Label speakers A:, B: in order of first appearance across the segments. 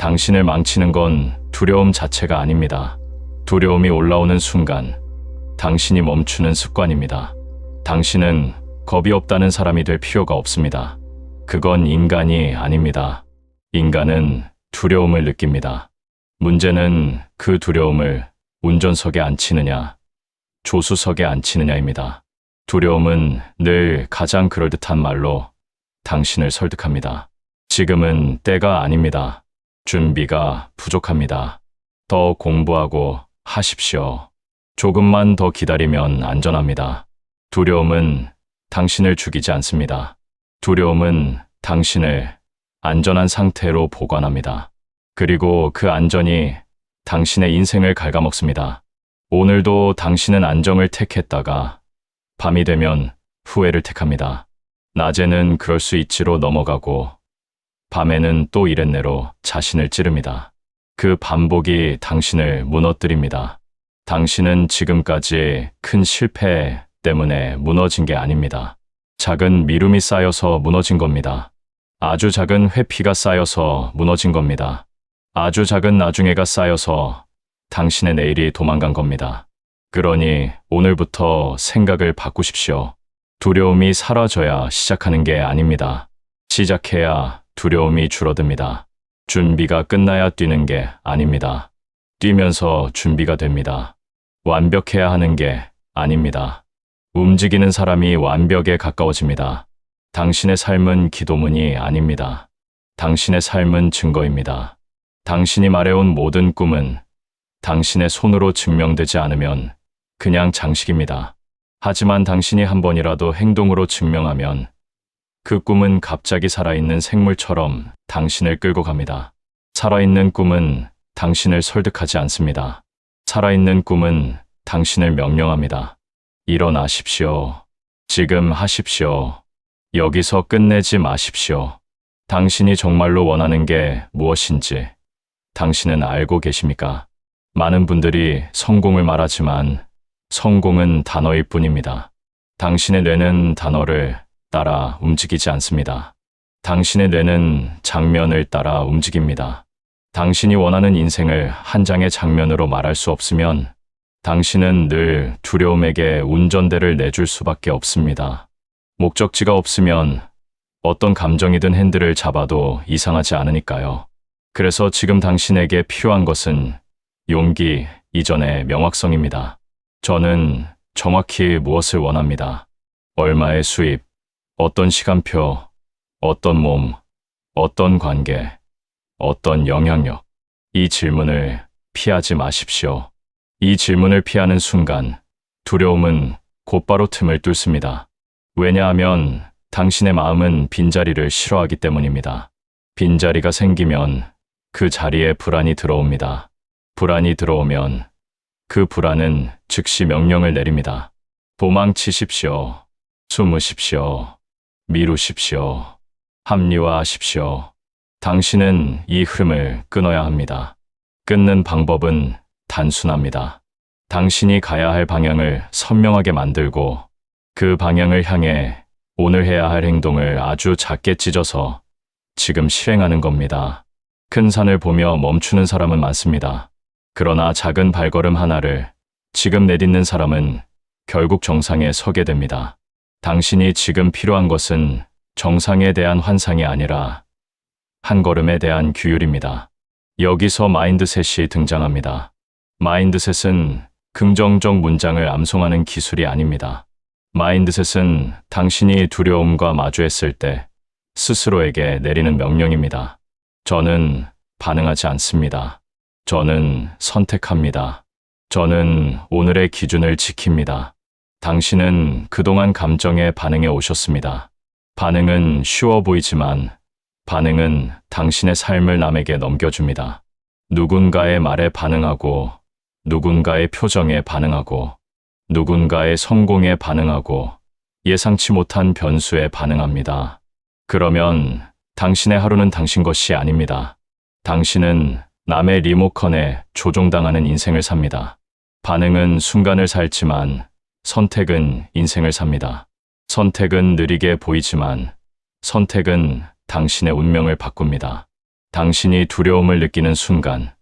A: 당신을 망치는 건 두려움 자체가 아닙니다. 두려움이 올라오는 순간 당신이 멈추는 습관입니다. 당신은 겁이 없다는 사람이 될 필요가 없습니다. 그건 인간이 아닙니다. 인간은 두려움을 느낍니다. 문제는 그 두려움을 운전석에 앉히느냐, 조수석에 앉히느냐입니다. 두려움은 늘 가장 그럴듯한 말로 당신을 설득합니다. 지금은 때가 아닙니다. 준비가 부족합니다. 더 공부하고 하십시오. 조금만 더 기다리면 안전합니다. 두려움은 당신을 죽이지 않습니다. 두려움은 당신을 안전한 상태로 보관합니다. 그리고 그 안전이 당신의 인생을 갉아먹습니다. 오늘도 당신은 안정을 택했다가 밤이 되면 후회를 택합니다. 낮에는 그럴 수 있지로 넘어가고 밤에는 또 이랬네로 자신을 찌릅니다. 그 반복이 당신을 무너뜨립니다. 당신은 지금까지 큰 실패 때문에 무너진 게 아닙니다. 작은 미움이 쌓여서 무너진 겁니다. 아주 작은 회피가 쌓여서 무너진 겁니다. 아주 작은 나중에가 쌓여서 당신의 내일이 도망간 겁니다. 그러니 오늘부터 생각을 바꾸십시오. 두려움이 사라져야 시작하는 게 아닙니다. 시작해야 두려움이 줄어듭니다. 준비가 끝나야 뛰는 게 아닙니다. 뛰면서 준비가 됩니다. 완벽해야 하는 게 아닙니다. 움직이는 사람이 완벽에 가까워집니다. 당신의 삶은 기도문이 아닙니다. 당신의 삶은 증거입니다. 당신이 말해온 모든 꿈은 당신의 손으로 증명되지 않으면 그냥 장식입니다. 하지만 당신이 한 번이라도 행동으로 증명하면 그 꿈은 갑자기 살아있는 생물처럼 당신을 끌고 갑니다. 살아있는 꿈은 당신을 설득하지 않습니다. 살아있는 꿈은 당신을 명령합니다. 일어나십시오. 지금 하십시오. 여기서 끝내지 마십시오. 당신이 정말로 원하는 게 무엇인지 당신은 알고 계십니까? 많은 분들이 성공을 말하지만 성공은 단어일 뿐입니다. 당신의 뇌는 단어를 따라 움직이지 않습니다. 당신의 뇌는 장면을 따라 움직입니다. 당신이 원하는 인생을 한 장의 장면으로 말할 수 없으면 당신은 늘 두려움에게 운전대를 내줄 수밖에 없습니다. 목적지가 없으면 어떤 감정이든 핸들을 잡아도 이상하지 않으니까요. 그래서 지금 당신에게 필요한 것은 용기 이전의 명확성입니다. 저는 정확히 무엇을 원합니다. 얼마의 수입, 어떤 시간표, 어떤 몸, 어떤 관계, 어떤 영향력. 이 질문을 피하지 마십시오. 이 질문을 피하는 순간 두려움은 곧바로 틈을 뚫습니다. 왜냐하면 당신의 마음은 빈자리를 싫어하기 때문입니다. 빈자리가 생기면 그 자리에 불안이 들어옵니다. 불안이 들어오면 그 불안은 즉시 명령을 내립니다. 도망치십시오. 숨으십시오. 미루십시오. 합리화하십시오. 당신은 이 흐름을 끊어야 합니다. 끊는 방법은 단순합니다. 당신이 가야 할 방향을 선명하게 만들고 그 방향을 향해 오늘 해야 할 행동을 아주 작게 찢어서 지금 실행하는 겁니다. 큰 산을 보며 멈추는 사람은 많습니다. 그러나 작은 발걸음 하나를 지금 내딛는 사람은 결국 정상에 서게 됩니다. 당신이 지금 필요한 것은 정상에 대한 환상이 아니라 한 걸음에 대한 규율입니다. 여기서 마인드셋이 등장합니다. 마인드셋은 긍정적 문장을 암송하는 기술이 아닙니다. 마인드셋은 당신이 두려움과 마주했을 때 스스로에게 내리는 명령입니다. 저는 반응하지 않습니다. 저는 선택합니다. 저는 오늘의 기준을 지킵니다. 당신은 그동안 감정에 반응해 오셨습니다. 반응은 쉬워 보이지만 반응은 당신의 삶을 남에게 넘겨줍니다. 누군가의 말에 반응하고 누군가의 표정에 반응하고 누군가의 성공에 반응하고 예상치 못한 변수에 반응합니다. 그러면 당신의 하루는 당신 것이 아닙니다. 당신은 남의 리모컨에 조종당하는 인생을 삽니다. 반응은 순간을 살지만 선택은 인생을 삽니다. 선택은 느리게 보이지만 선택은 당신의 운명을 바꿉니다. 당신이 두려움을 느끼는 순간,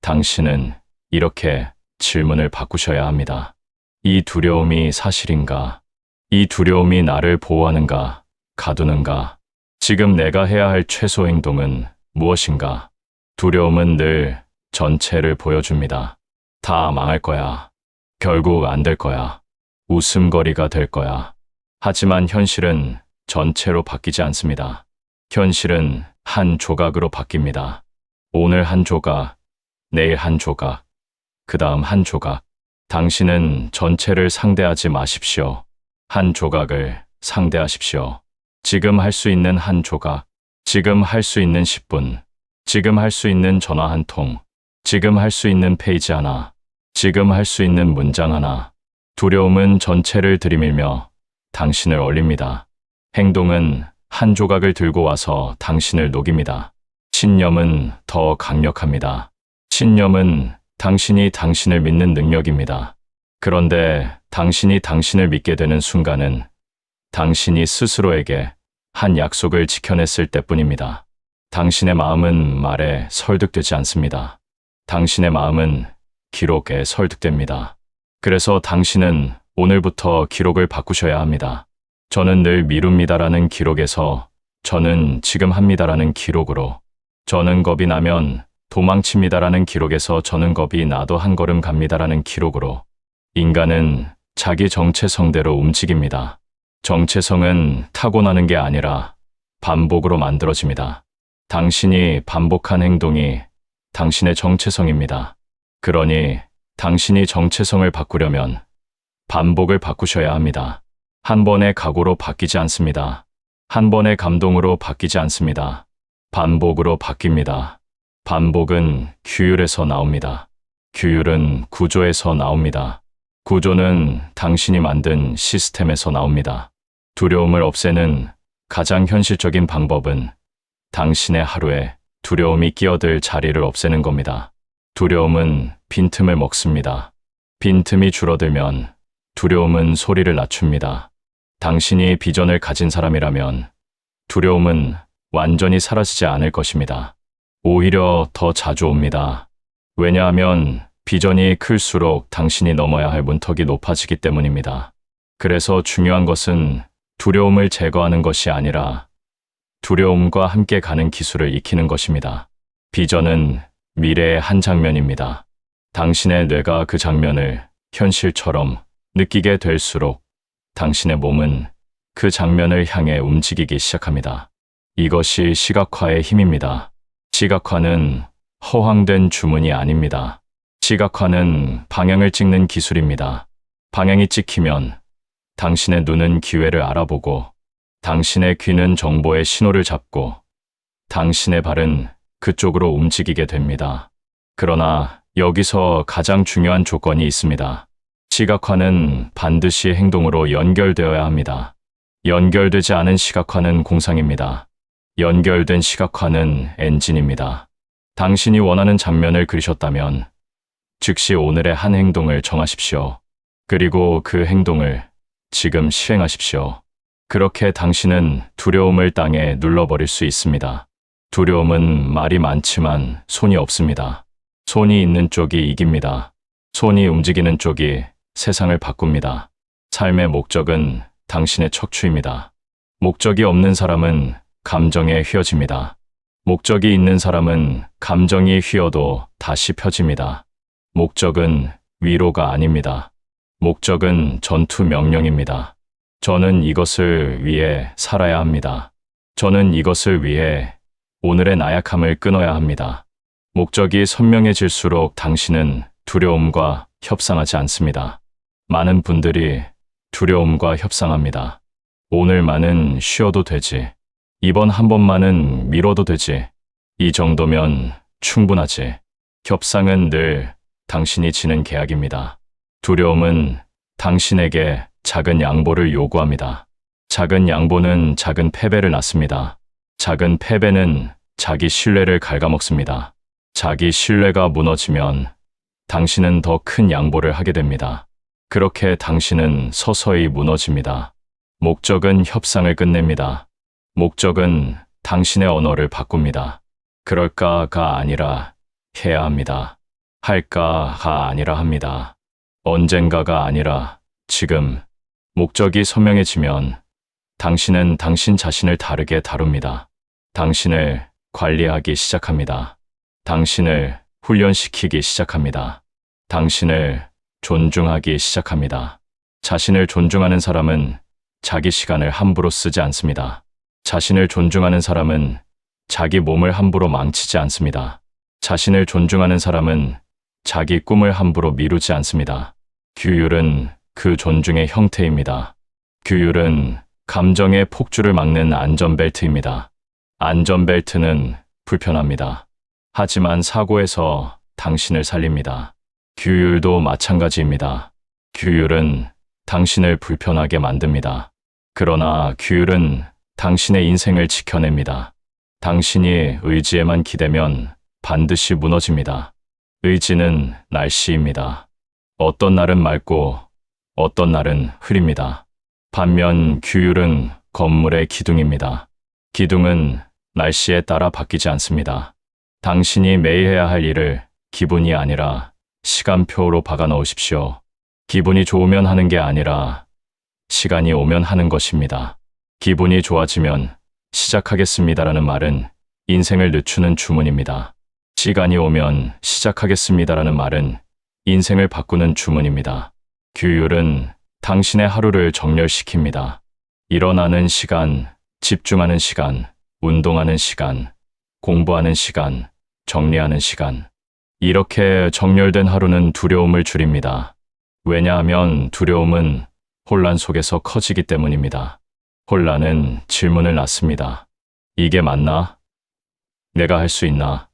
A: 당신은 이렇게 질문을 바꾸셔야 합니다. 이 두려움이 사실인가? 이 두려움이 나를 보호하는가? 가두는가? 지금 내가 해야 할 최소 행동은 무엇인가? 두려움은 늘 전체를 보여줍니다. 다 망할 거야. 결국 안 될 거야. 웃음거리가 될 거야. 하지만 현실은 전체로 바뀌지 않습니다. 현실은 한 조각으로 바뀝니다. 오늘 한 조각, 내일 한 조각, 그 다음 한 조각. 당신은 전체를 상대하지 마십시오. 한 조각을 상대하십시오. 지금 할 수 있는 한 조각, 지금 할 수 있는 10분, 지금 할 수 있는 전화 한 통, 지금 할 수 있는 페이지 하나, 지금 할 수 있는 문장 하나. 두려움은 전체를 들이밀며 당신을 얼립니다. 행동은 한 조각을 들고 와서 당신을 녹입니다. 신념은 더 강력합니다. 신념은 당신이 당신을 믿는 능력입니다. 그런데 당신이 당신을 믿게 되는 순간은 당신이 스스로에게 한 약속을 지켜냈을 때뿐입니다. 당신의 마음은 말에 설득되지 않습니다. 당신의 마음은 기록에 설득됩니다. 그래서 당신은 오늘부터 기록을 바꾸셔야 합니다. 저는 늘 미룹니다라는 기록에서 저는 지금 합니다라는 기록으로 저는 겁이 나면 도망칩니다라는 기록에서 저는 겁이 나도 한 걸음 갑니다라는 기록으로 인간은 자기 정체성대로 움직입니다. 정체성은 타고나는 게 아니라 반복으로 만들어집니다. 당신이 반복한 행동이 당신의 정체성입니다. 그러니 당신이 정체성을 바꾸려면 반복을 바꾸셔야 합니다. 한 번의 각오로 바뀌지 않습니다. 한 번의 감동으로 바뀌지 않습니다. 반복으로 바뀝니다. 반복은 규율에서 나옵니다. 규율은 구조에서 나옵니다. 구조는 당신이 만든 시스템에서 나옵니다. 두려움을 없애는 가장 현실적인 방법은 당신의 하루에 두려움이 끼어들 자리를 없애는 겁니다. 두려움은 빈틈을 먹습니다. 빈틈이 줄어들면 두려움은 소리를 낮춥니다. 당신이 비전을 가진 사람이라면 두려움은 완전히 사라지지 않을 것입니다. 오히려 더 자주 옵니다. 왜냐하면 비전이 클수록 당신이 넘어야 할 문턱이 높아지기 때문입니다. 그래서 중요한 것은 두려움을 제거하는 것이 아니라 두려움과 함께 가는 기술을 익히는 것입니다. 비전은 미래의 한 장면입니다. 당신의 뇌가 그 장면을 현실처럼 느끼게 될수록 당신의 몸은 그 장면을 향해 움직이기 시작합니다. 이것이 시각화의 힘입니다. 시각화는 허황된 주문이 아닙니다. 시각화는 방향을 찍는 기술입니다. 방향이 찍히면 당신의 눈은 기회를 알아보고 당신의 귀는 정보의 신호를 잡고 당신의 발은 그쪽으로 움직이게 됩니다. 그러나 여기서 가장 중요한 조건이 있습니다. 시각화는 반드시 행동으로 연결되어야 합니다. 연결되지 않은 시각화는 공상입니다. 연결된 시각화는 엔진입니다. 당신이 원하는 장면을 그리셨다면 즉시 오늘의 한 행동을 정하십시오. 그리고 그 행동을 지금 시행하십시오. 그렇게 당신은 두려움을 땅에 눌러버릴 수 있습니다. 두려움은 말이 많지만 손이 없습니다. 손이 있는 쪽이 이깁니다. 손이 움직이는 쪽이 세상을 바꿉니다. 삶의 목적은 당신의 척추입니다. 목적이 없는 사람은 감정에 휘어집니다. 목적이 있는 사람은 감정이 휘어도 다시 펴집니다. 목적은 위로가 아닙니다. 목적은 전투 명령입니다. 저는 이것을 위해 살아야 합니다. 저는 이것을 위해 오늘의 나약함을 끊어야 합니다. 목적이 선명해질수록 당신은 두려움과 협상하지 않습니다. 많은 분들이 두려움과 협상합니다. 오늘만은 쉬어도 되지. 이번 한 번만은 미뤄도 되지. 이 정도면 충분하지. 협상은 늘 당신이 지는 계약입니다. 두려움은 당신에게 작은 양보를 요구합니다. 작은 양보는 작은 패배를 낳습니다. 작은 패배는 자기 신뢰를 갉아먹습니다. 자기 신뢰가 무너지면 당신은 더 큰 양보를 하게 됩니다. 그렇게 당신은 서서히 무너집니다. 목적은 협상을 끝냅니다. 목적은 당신의 언어를 바꿉니다. 그럴까가 아니라 해야 합니다. 할까가 아니라 합니다. 언젠가가 아니라 지금 목적이 선명해지면 당신은 당신 자신을 다르게 다룹니다. 당신을 관리하기 시작합니다. 당신을 훈련시키기 시작합니다. 당신을 존중하기 시작합니다. 자신을 존중하는 사람은 자기 시간을 함부로 쓰지 않습니다. 자신을 존중하는 사람은 자기 몸을 함부로 망치지 않습니다. 자신을 존중하는 사람은 자기 꿈을 함부로 미루지 않습니다. 규율은 그 존중의 형태입니다. 규율은 감정의 폭주를 막는 안전벨트입니다. 안전벨트는 불편합니다. 하지만 사고에서 당신을 살립니다. 규율도 마찬가지입니다. 규율은 당신을 불편하게 만듭니다. 그러나 규율은 당신의 인생을 지켜냅니다. 당신이 의지에만 기대면 반드시 무너집니다. 의지는 날씨입니다. 어떤 날은 맑고 어떤 날은 흐립니다. 반면 규율은 건물의 기둥입니다. 기둥은 날씨에 따라 바뀌지 않습니다. 당신이 매일 해야 할 일을 기분이 아니라 시간표로 박아 넣으십시오. 기분이 좋으면 하는 게 아니라 시간이 오면 하는 것입니다. 기분이 좋아지면 시작하겠습니다라는 말은 인생을 늦추는 주문입니다. 시간이 오면 시작하겠습니다라는 말은 인생을 바꾸는 주문입니다. 규율은 당신의 하루를 정렬시킵니다. 일어나는 시간, 집중하는 시간, 운동하는 시간, 공부하는 시간, 정리하는 시간. 이렇게 정렬된 하루는 두려움을 줄입니다. 왜냐하면 두려움은 혼란 속에서 커지기 때문입니다. 혼란은 질문을 낳습니다. 이게 맞나? 내가 할 수 있나?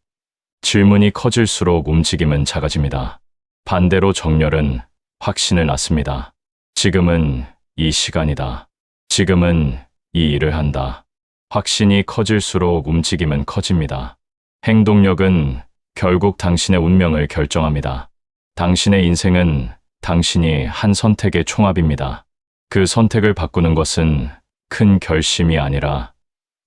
A: 질문이 커질수록 움직임은 작아집니다. 반대로 정렬은 확신을 낳습니다. 지금은 이 시간이다. 지금은 이 일을 한다. 확신이 커질수록 움직임은 커집니다. 행동력은 결국 당신의 운명을 결정합니다. 당신의 인생은 당신이 한 선택의 총합입니다. 그 선택을 바꾸는 것은 큰 결심이 아니라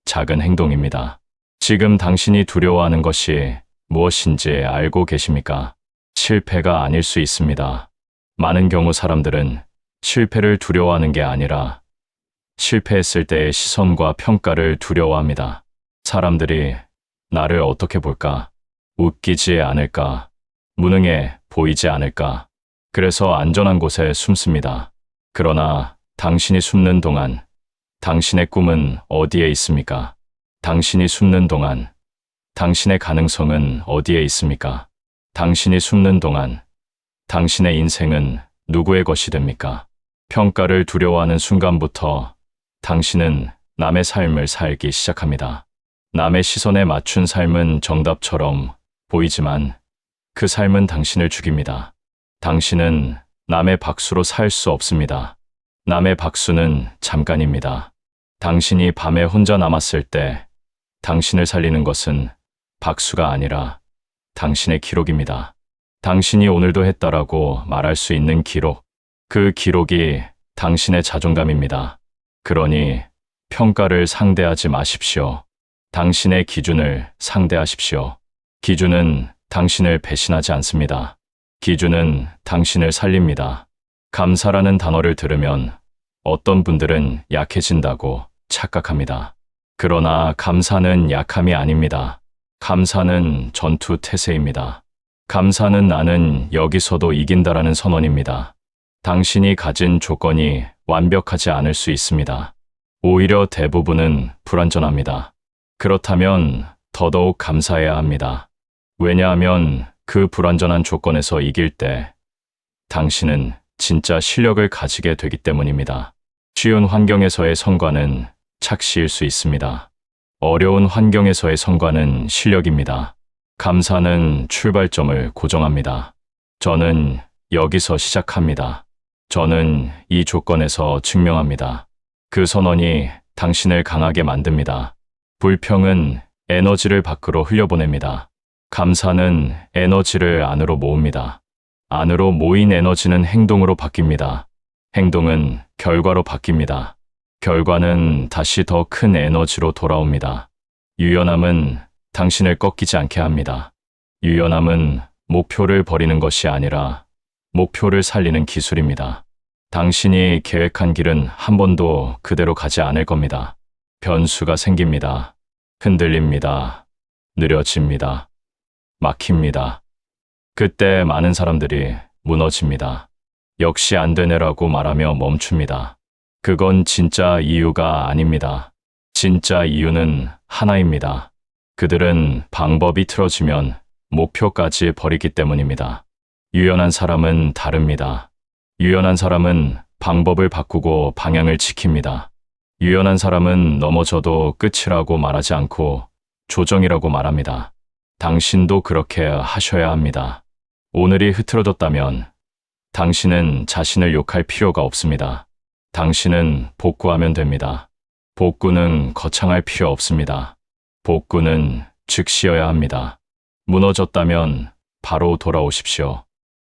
A: 작은 행동입니다. 지금 당신이 두려워하는 것이 무엇인지 알고 계십니까? 실패가 아닐 수 있습니다. 많은 경우 사람들은 실패를 두려워하는 게 아니라 실패했을 때의 시선과 평가를 두려워합니다. 사람들이 나를 어떻게 볼까? 웃기지 않을까? 무능해 보이지 않을까? 그래서 안전한 곳에 숨습니다. 그러나 당신이 숨는 동안 당신의 꿈은 어디에 있습니까? 당신이 숨는 동안 당신의 가능성은 어디에 있습니까? 당신이 숨는 동안 당신의 인생은 누구의 것이 됩니까? 평가를 두려워하는 순간부터 당신은 남의 삶을 살기 시작합니다. 남의 시선에 맞춘 삶은 정답처럼 보이지만 그 삶은 당신을 죽입니다. 당신은 남의 박수로 살 수 없습니다. 남의 박수는 잠깐입니다. 당신이 밤에 혼자 남았을 때 당신을 살리는 것은 박수가 아니라 당신의 기록입니다. 당신이 오늘도 했다라고 말할 수 있는 기록. 그 기록이 당신의 자존감입니다. 그러니 평가를 상대하지 마십시오. 당신의 기준을 상대하십시오. 기준은 당신을 배신하지 않습니다. 기준은 당신을 살립니다. 감사라는 단어를 들으면 어떤 분들은 약해진다고 착각합니다. 그러나 감사는 약함이 아닙니다. 감사는 전투 태세입니다. 감사는 나는 여기서도 이긴다라는 선언입니다. 당신이 가진 조건이 완벽하지 않을 수 있습니다. 오히려 대부분은 불완전합니다. 그렇다면 더더욱 감사해야 합니다. 왜냐하면 그 불완전한 조건에서 이길 때 당신은 진짜 실력을 가지게 되기 때문입니다. 쉬운 환경에서의 성과는 착시일 수 있습니다. 어려운 환경에서의 성과는 실력입니다. 감사는 출발점을 고정합니다. 저는 여기서 시작합니다. 저는 이 조건에서 증명합니다. 그 선언이 당신을 강하게 만듭니다. 불평은 에너지를 밖으로 흘려보냅니다. 감사는 에너지를 안으로 모읍니다. 안으로 모인 에너지는 행동으로 바뀝니다. 행동은 결과로 바뀝니다. 결과는 다시 더 큰 에너지로 돌아옵니다. 유연함은 당신을 꺾이지 않게 합니다. 유연함은 목표를 버리는 것이 아니라 목표를 살리는 기술입니다. 당신이 계획한 길은 한 번도 그대로 가지 않을 겁니다. 변수가 생깁니다. 흔들립니다. 느려집니다. 막힙니다. 그때 많은 사람들이 무너집니다. 역시 안 되네라고 말하며 멈춥니다. 그건 진짜 이유가 아닙니다. 진짜 이유는 하나입니다. 그들은 방법이 틀어지면 목표까지 버리기 때문입니다. 유연한 사람은 다릅니다. 유연한 사람은 방법을 바꾸고 방향을 지킵니다. 유연한 사람은 넘어져도 끝이라고 말하지 않고 조정이라고 말합니다. 당신도 그렇게 하셔야 합니다. 오늘이 흐트러졌다면 당신은 자신을 욕할 필요가 없습니다. 당신은 복구하면 됩니다. 복구는 거창할 필요 없습니다. 복구는 즉시여야 합니다. 무너졌다면 바로 돌아오십시오.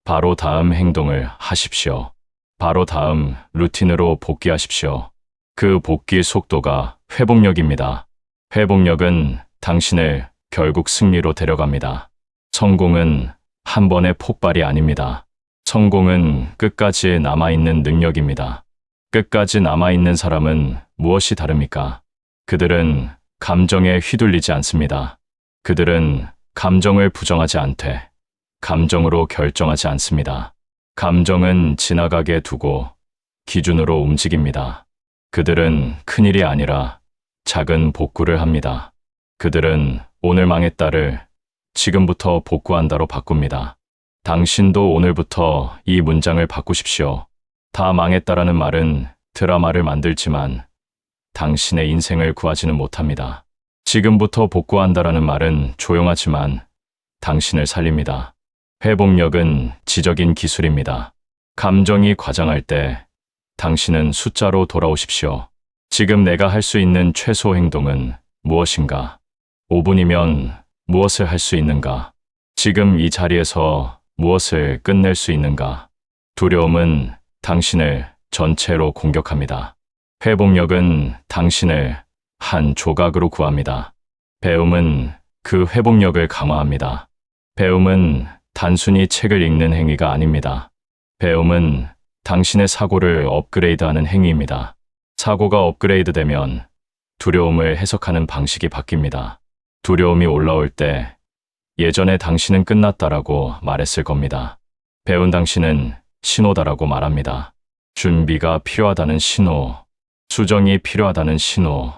A: 바로 다음 행동을 하십시오. 바로 다음 루틴으로 복귀하십시오. 그 복귀 속도가 회복력입니다. 회복력은 당신을 결국 승리로 데려갑니다. 성공은 한 번의 폭발이 아닙니다. 성공은 끝까지 남아있는 능력입니다. 끝까지 남아있는 사람은 무엇이 다릅니까? 그들은 감정에 휘둘리지 않습니다. 그들은 감정을 부정하지 않되 감정으로 결정하지 않습니다. 감정은 지나가게 두고 기준으로 움직입니다. 그들은 큰일이 아니라 작은 복구를 합니다. 그들은 오늘 망했다를 지금부터 복구한다로 바꿉니다. 당신도 오늘부터 이 문장을 바꾸십시오. 다 망했다라는 말은 드라마를 만들지만 당신의 인생을 구하지는 못합니다. 지금부터 복구한다라는 말은 조용하지만 당신을 살립니다. 회복력은 지적인 기술입니다. 감정이 과장할 때 당신은 숫자로 돌아오십시오. 지금 내가 할 수 있는 최소 행동은 무엇인가? 5분이면 무엇을 할 수 있는가? 지금 이 자리에서 무엇을 끝낼 수 있는가? 두려움은 당신을 전체로 공격합니다. 회복력은 당신을 한 조각으로 구합니다. 배움은 그 회복력을 강화합니다. 배움은 단순히 책을 읽는 행위가 아닙니다. 배움은 당신의 사고를 업그레이드하는 행위입니다. 사고가 업그레이드되면 두려움을 해석하는 방식이 바뀝니다. 두려움이 올라올 때 예전에 당신은 끝났다라고 말했을 겁니다. 배운 당신은 신호다라고 말합니다. 준비가 필요하다는 신호, 수정이 필요하다는 신호,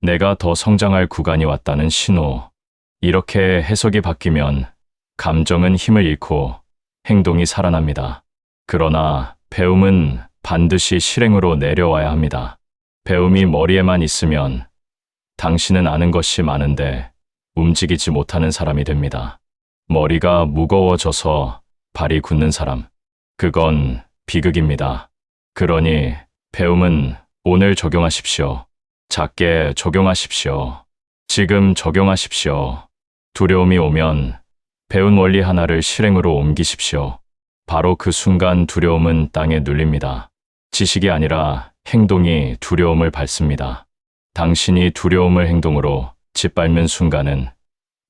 A: 내가 더 성장할 구간이 왔다는 신호. 이렇게 해석이 바뀌면 감정은 힘을 잃고 행동이 살아납니다. 그러나 배움은 반드시 실행으로 내려와야 합니다. 배움이 머리에만 있으면 당신은 아는 것이 많은데 움직이지 못하는 사람이 됩니다. 머리가 무거워져서 발이 굳는 사람. 그건 비극입니다. 그러니 배움은 오늘 적용하십시오. 작게 적용하십시오. 지금 적용하십시오. 두려움이 오면 배운 원리 하나를 실행으로 옮기십시오. 바로 그 순간 두려움은 땅에 눌립니다. 지식이 아니라 행동이 두려움을 밟습니다. 당신이 두려움을 행동으로 짓밟는 순간은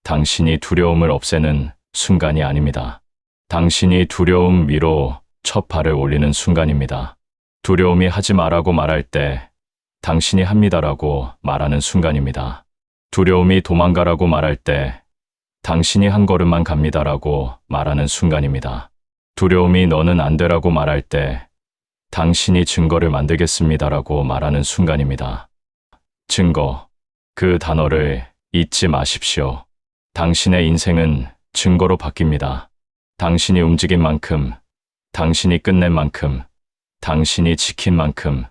A: 당신이 두려움을 없애는 순간이 아닙니다. 당신이 두려움 위로 첫 발을 올리는 순간입니다. 두려움이 하지 말라고 말할 때 당신이 합니다라고 말하는 순간입니다. 두려움이 도망가라고 말할 때 당신이 한 걸음만 갑니다라고 말하는 순간입니다. 두려움이 너는 안 되라고 말할 때 당신이 증거를 만들겠습니다라고 말하는 순간입니다. 증거. 그 단어를 잊지 마십시오. 당신의 인생은 증거로 바뀝니다. 당신이 움직인 만큼, 당신이 끝낸 만큼, 당신이 지킨 만큼,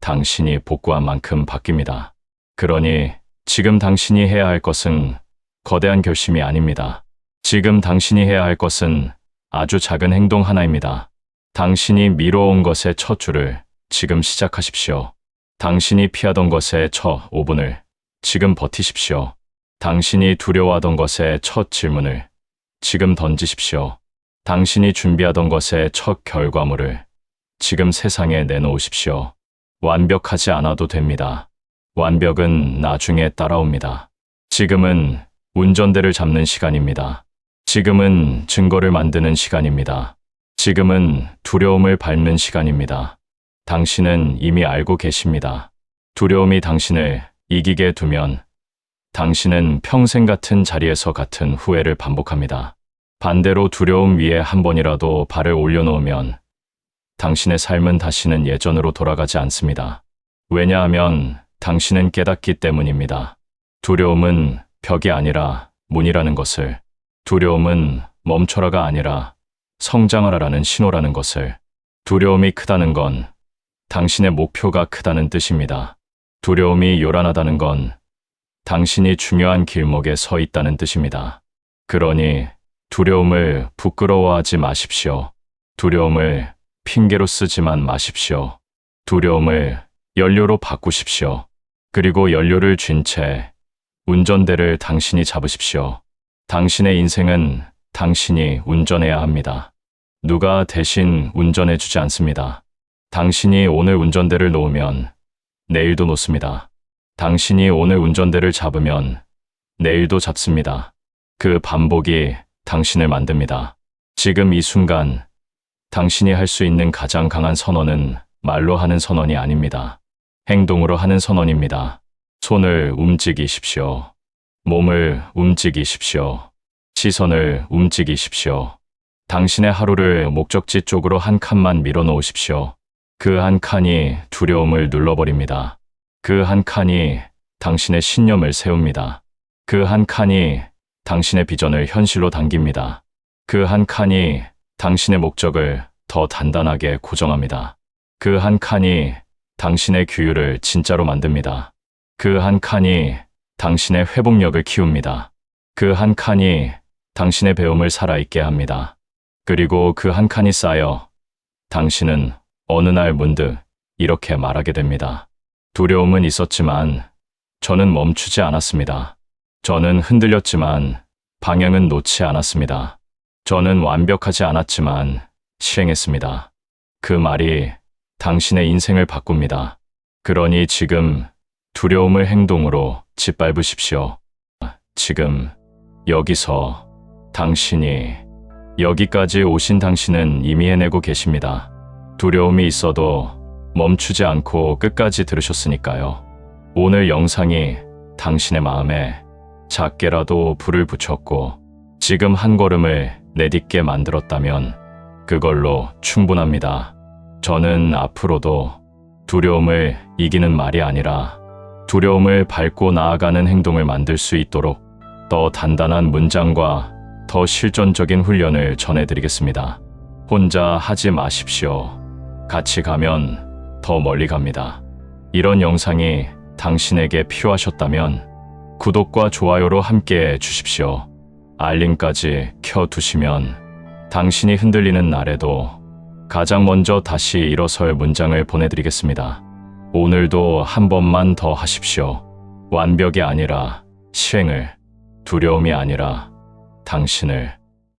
A: 당신이 복구한 만큼 바뀝니다. 그러니 지금 당신이 해야 할 것은 거대한 결심이 아닙니다. 지금 당신이 해야 할 것은 아주 작은 행동 하나입니다. 당신이 미뤄온 것의 첫 줄을 지금 시작하십시오. 당신이 피하던 것의 첫 5분을 지금 버티십시오. 당신이 두려워하던 것의 첫 질문을 지금 던지십시오. 당신이 준비하던 것의 첫 결과물을 지금 세상에 내놓으십시오. 완벽하지 않아도 됩니다. 완벽은 나중에 따라옵니다. 지금은 운전대를 잡는 시간입니다. 지금은 증거를 만드는 시간입니다. 지금은 두려움을 밟는 시간입니다. 당신은 이미 알고 계십니다. 두려움이 당신을 이기게 두면 당신은 평생 같은 자리에서 같은 후회를 반복합니다. 반대로 두려움 위에 한 번이라도 발을 올려놓으면 당신의 삶은 다시는 예전으로 돌아가지 않습니다. 왜냐하면 당신은 깨닫기 때문입니다. 두려움은 벽이 아니라 문이라는 것을, 두려움은 멈춰라가 아니라 성장하라라는 신호라는 것을, 두려움이 크다는 건 당신의 목표가 크다는 뜻입니다. 두려움이 요란하다는 건 당신이 중요한 길목에 서 있다는 뜻입니다. 그러니 두려움을 부끄러워하지 마십시오. 두려움을 핑계로 쓰지만 마십시오. 두려움을 연료로 바꾸십시오. 그리고 연료를 쥔 채 운전대를 당신이 잡으십시오. 당신의 인생은 당신이 운전해야 합니다. 누가 대신 운전해 주지 않습니다. 당신이 오늘 운전대를 놓으면 내일도 놓습니다. 당신이 오늘 운전대를 잡으면 내일도 잡습니다. 그 반복이 당신을 만듭니다. 지금 이 순간 당신이 할 수 있는 가장 강한 선언은 말로 하는 선언이 아닙니다. 행동으로 하는 선언입니다. 손을 움직이십시오. 몸을 움직이십시오. 시선을 움직이십시오. 당신의 하루를 목적지 쪽으로 한 칸만 밀어 놓으십시오. 그 한 칸이 두려움을 눌러버립니다. 그 한 칸이 당신의 신념을 세웁니다. 그 한 칸이 당신의 비전을 현실로 당깁니다. 그 한 칸이 당신의 목적을 더 단단하게 고정합니다. 그 한 칸이 당신의 규율을 진짜로 만듭니다. 그 한 칸이 당신의 회복력을 키웁니다. 그 한 칸이 당신의 배움을 살아있게 합니다. 그리고 그 한 칸이 쌓여 당신은 어느 날 문득 이렇게 말하게 됩니다. 두려움은 있었지만 저는 멈추지 않았습니다. 저는 흔들렸지만 방향은 놓지 않았습니다. 저는 완벽하지 않았지만 실행했습니다. 그 말이 당신의 인생을 바꿉니다. 그러니 지금 두려움을 행동으로 짓밟으십시오. 지금 여기서 당신이 여기까지 오신 당신은 이미 해내고 계십니다. 두려움이 있어도 멈추지 않고 끝까지 들으셨으니까요. 오늘 영상이 당신의 마음에 작게라도 불을 붙였고 지금 한 걸음을 내딛게 만들었다면 그걸로 충분합니다. 저는 앞으로도 두려움을 이기는 말이 아니라 두려움을 밟고 나아가는 행동을 만들 수 있도록 더 단단한 문장과 더 실전적인 훈련을 전해드리겠습니다. 혼자 하지 마십시오. 같이 가면 더 멀리 갑니다. 이런 영상이 당신에게 필요하셨다면 구독과 좋아요로 함께 해 주십시오. 알림까지 켜두시면 당신이 흔들리는 날에도 가장 먼저 다시 일어설 문장을 보내드리겠습니다. 오늘도 한 번만 더 하십시오. 완벽이 아니라 시행을, 두려움이 아니라 당신을